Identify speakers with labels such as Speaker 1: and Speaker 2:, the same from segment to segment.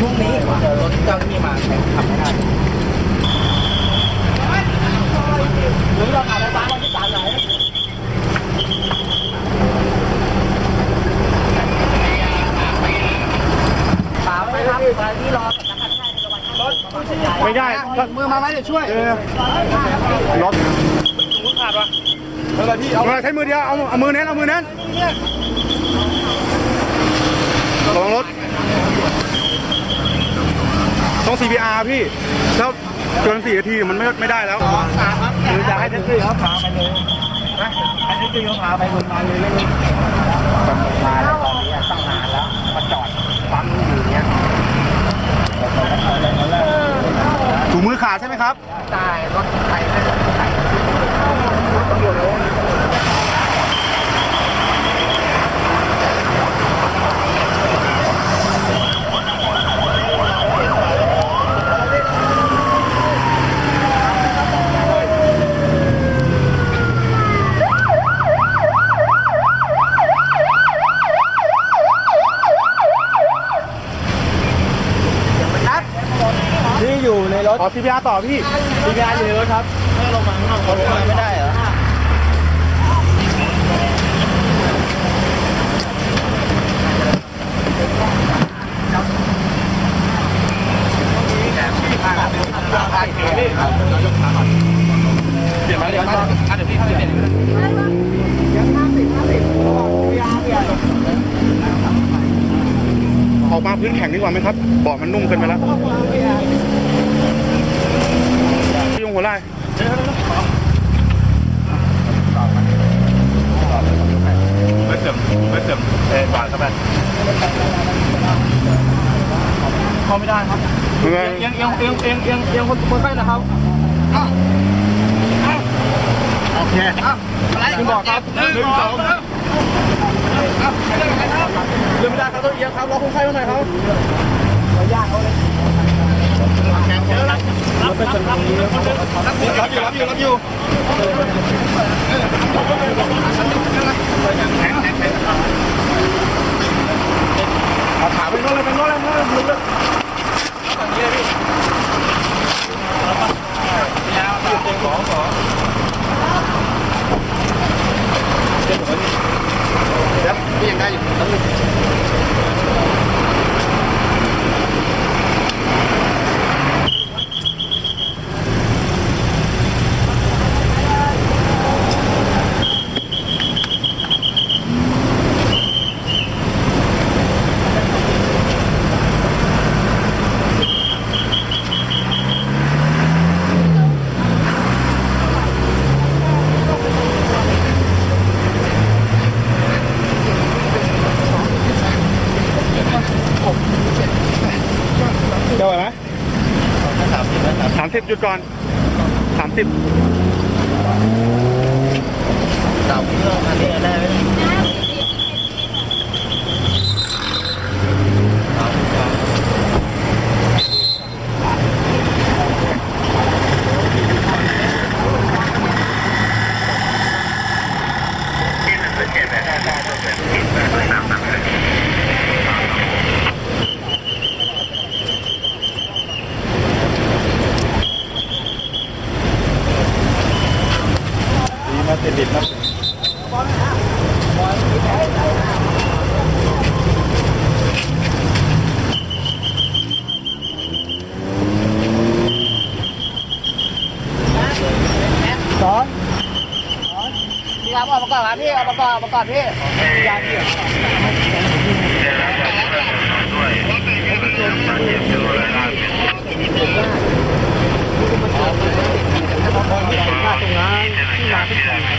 Speaker 1: ช่วงนี้ช่วงนี้ช่วงนี้รถเจ้าหน้าที่มาขับไม่ได้หรือเราผ่านไปบ้านวันที่สามไหนถามไหมครับตอนที่รอกับนักขับให้ในวันรถ
Speaker 2: ไม่ได้ถ้า
Speaker 1: มือมาไหมจะช่วย
Speaker 2: เออรถ
Speaker 1: ขาดวะอะไรพี่เอา
Speaker 2: เอาใช้มือเดียวเอาเอามือเน้นเอามือเน้นระวังรถ ต้อง CPR พี่ถ้าเกินสี่นาทีมันไม่ไม่ได้แล้ว
Speaker 1: ขาครับอยากให้แท็กซี่เขาพาไปเลยนะให้แท็กซี่เขาพาไปโรงพยาบาลเลยไม่รู้มาแล้วตอนนี้ตั้งนานแล้วมาจอดปั๊มอยู่เนี้ย
Speaker 2: ถุงมือขาดใช่ไหมครับ
Speaker 1: ตายรถไฟไม่ได้ ในรถ
Speaker 2: ขอ CPR ต่อพี่
Speaker 1: ทีมงานอยู่ในรถครับถ้าลงมาข้างนอกรถมาไม่ได้เหรอ
Speaker 2: เปลี่ยนมาเดี๋ยวเดี๋ยวพี่เปลี่ยนออกมาพื้นแข็งดีกว่าไหมครับเบาะมันนุ่มเกินไปแล้วพี่ย งหัวไล่
Speaker 3: ไม่เสื่อมไม่เสื่อมเออบาทเข้าไป
Speaker 1: เข้าไม่ได้ครับ
Speaker 2: เมื่อ
Speaker 1: เอียงเอียงเอียงเอียงเอียงเอียงคนคนไข้นะครับโอเคคุณบอกครับหนึ่งสองเรื่องไม่ได้ครับต้องเอียงครับรอคนไข้มาหน่อยครับขออนุญาตเขาเลย รับไปจนตรงนี้รับอยู่รับอยู่รับอยู่เอาขาไปโน่นเลยไปโน่นเลยโน่นเลยมุดเลยฝั่งนี้เลยพี่ยาวตามเตียงสองสองเตียงหัวนี่เดี๋ยวพี่ยังได้อยู่ตั้งหนึ่ง
Speaker 2: เจ้าไหวไหม สิบจุดก่อนสามสิบ
Speaker 1: ดับเครื่องอันนี้ได้ไหมดีมาติดดิบมาสอนพี่ ครับเอามาก่อนครับพี่เอามาก่อนเอามาก่อนพี่ยาพี่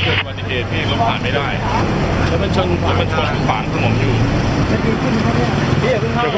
Speaker 3: เกิดอุบัติเหตุที่รถผ่านไม่ได้แล้วมันชนแล้วมันชนขวางถนนอยู่
Speaker 1: พี่อย่าเพิ่งเข้าไป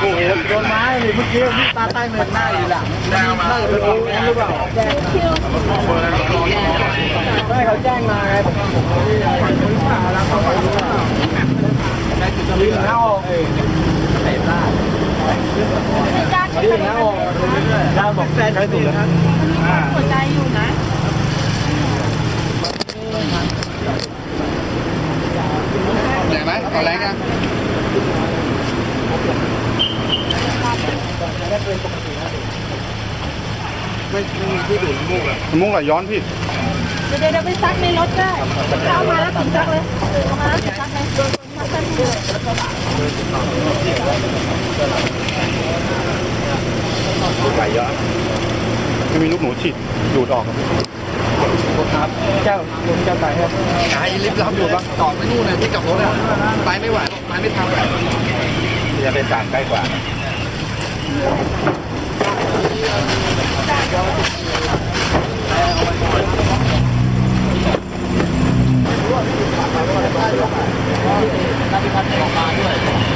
Speaker 1: โอ้โหโดนไม้เลยเมื่อกี้พี่
Speaker 2: ปา
Speaker 1: ใต้เนินหน้าอยู่หลังน่าจะเป็นรู้นั่นหรือเปล่าแจ้งไม่เขาแจ้งมาไงผมไม่รู้ข่าวแล้วเขาไปรู้ข่าววิ่งเข้าเอ้ยเตะลาดวิ่งเข้าเรื่อยๆด้านบอกแจ้งใช้สุดเลยนะ
Speaker 4: หัวใจอยู่นะ
Speaker 2: เหนื่อยไหมตอนแรกอะไม่ไม่มีที่ดูดน้ำมูกอะน้ำมูกอะย้อนพี่
Speaker 4: เดี๋ยวเดี๋ยวไปซักในรถได้เอามาแล้วถึงซักเลยเอามาแล้วถึงซักเลยโดนซักได้เลย
Speaker 2: ไหลเยอะไม่มีลูกหนูฉีดดูดออกครับ
Speaker 1: ครับเจ้าคุณเจ้าไก่ครับ
Speaker 2: ไอ้ลิฟต์รับอยู่ปะต่อไปนู่นเลยที่กลับรถอะไปไม่ไหวไปไม่ทัน
Speaker 1: จะเป็นสามใกล้กว่า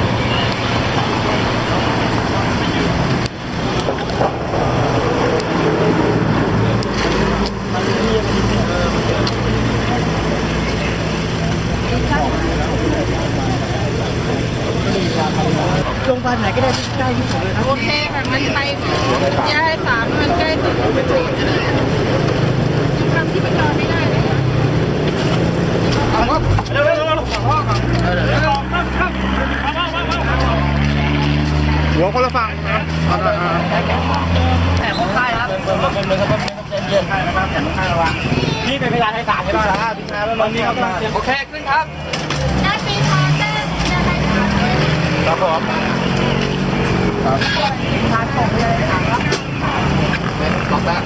Speaker 1: โรงพยาบาลไหนก็ได้ที่ใกล้ที่สุดเลยครับ
Speaker 4: โอเคค่ะมันไปยาให้สามมันใกล้สุดทำที่ประจรไม่ได้เลย
Speaker 2: หัวคนละฝั่งเอาหน่อยอ่า
Speaker 1: แต่ของค่ายครับเป็นเป็นเป็นครับเย็นค่ายนะครับแต่ของค่ายระวังนี่เป็นพยานให้ศาลใช่ไหมล่ะครับพี่ชายแล้วมันนี่ครับโอเคขึ้นครับ
Speaker 4: ได้ปีพอเต้นจะให้สามเลย
Speaker 1: ครับผมล็อกได้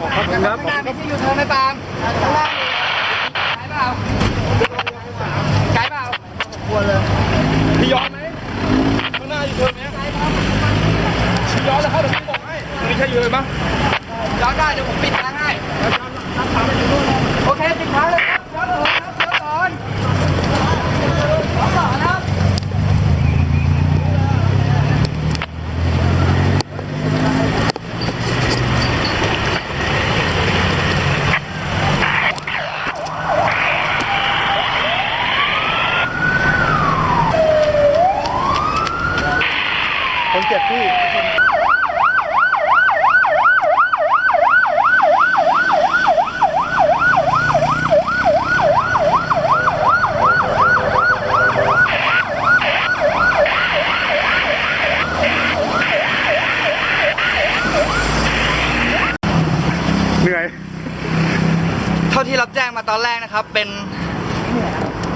Speaker 1: ขอบคุณครับ
Speaker 5: ไม่ใช่ยูเทิร์นไม่ปาล์มข้างล่าไกลเปล่าไกลเปล่า
Speaker 3: พี่ย้อนไหมข้างหน้าอยู่เทิร์นไหมพี่ย้อนแล้วเดี๋ยวพี่บอกให้ม่ใช่เยอะปะ
Speaker 5: ย้อนได้เดี๋ยวผมปิดทางให้โอเคปิดทางเลยครับย้อนเลยครับย้อนก่อนย้อนก่อนนะครับ
Speaker 2: คนเจ็บพี่ เหนื่อย
Speaker 5: เท่าที่รับแจ้งมาตอนแรกนะ ครับเป็น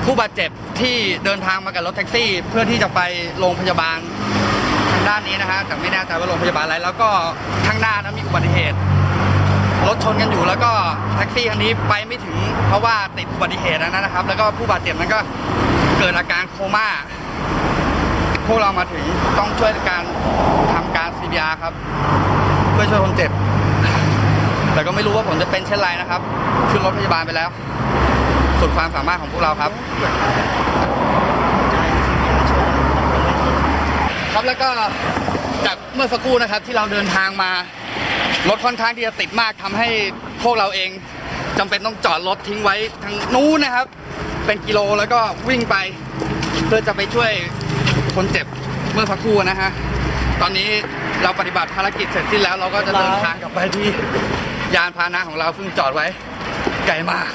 Speaker 5: ผู้บาดเจ็บที่เดินทางมากับรถแท็กซี่ เพื่อที่จะไปโรงพยาบาลทางด้านนี้นะฮะแต่ไม่แน่ใจว่าโรงพยาบาลอะไร แล้วก็ข้างหน้านั้นมีอุบัติเหตุรถชนกันอยู่แล้วก็แท็กซี่คันนี้ไปไม่ถึง เพราะว่าติดอุบัติเหตุนั้นนะครับ แล้วก็ผู้บาดเจ็บนั้นก็เกิดอาการโคม่าพวกเรามาถึงต้องช่วยการทำการ CPR ครับ เพื่อช่วยคนเจ็บ แต่ก็ไม่รู้ว่าผมจะเป็นเช่นไรนะครับขึ้นรถพยาบาลไปแล้ว สุดความสามารถของพวกเราครับ ครับแล้วก็จากเมื่อสักครู่นะครับที่เราเดินทางมารถค่อนข้างที่จะติดมากทำให้พวกเราเองจำเป็นต้องจอดรถทิ้งไว้ทางนู้นนะครับ เป็นกิโลแล้วก็วิ่งไป เพื่อจะไปช่วยคนเจ็บเมื่อสักครู่นะฮะตอนนี้เราปฏิบัติภารกิจเสร็จสิ้นแล้วเราก็จะเดินทางกลับไปที่ยานพาหนะของเราซึ่งจอดไว้ไกลมาก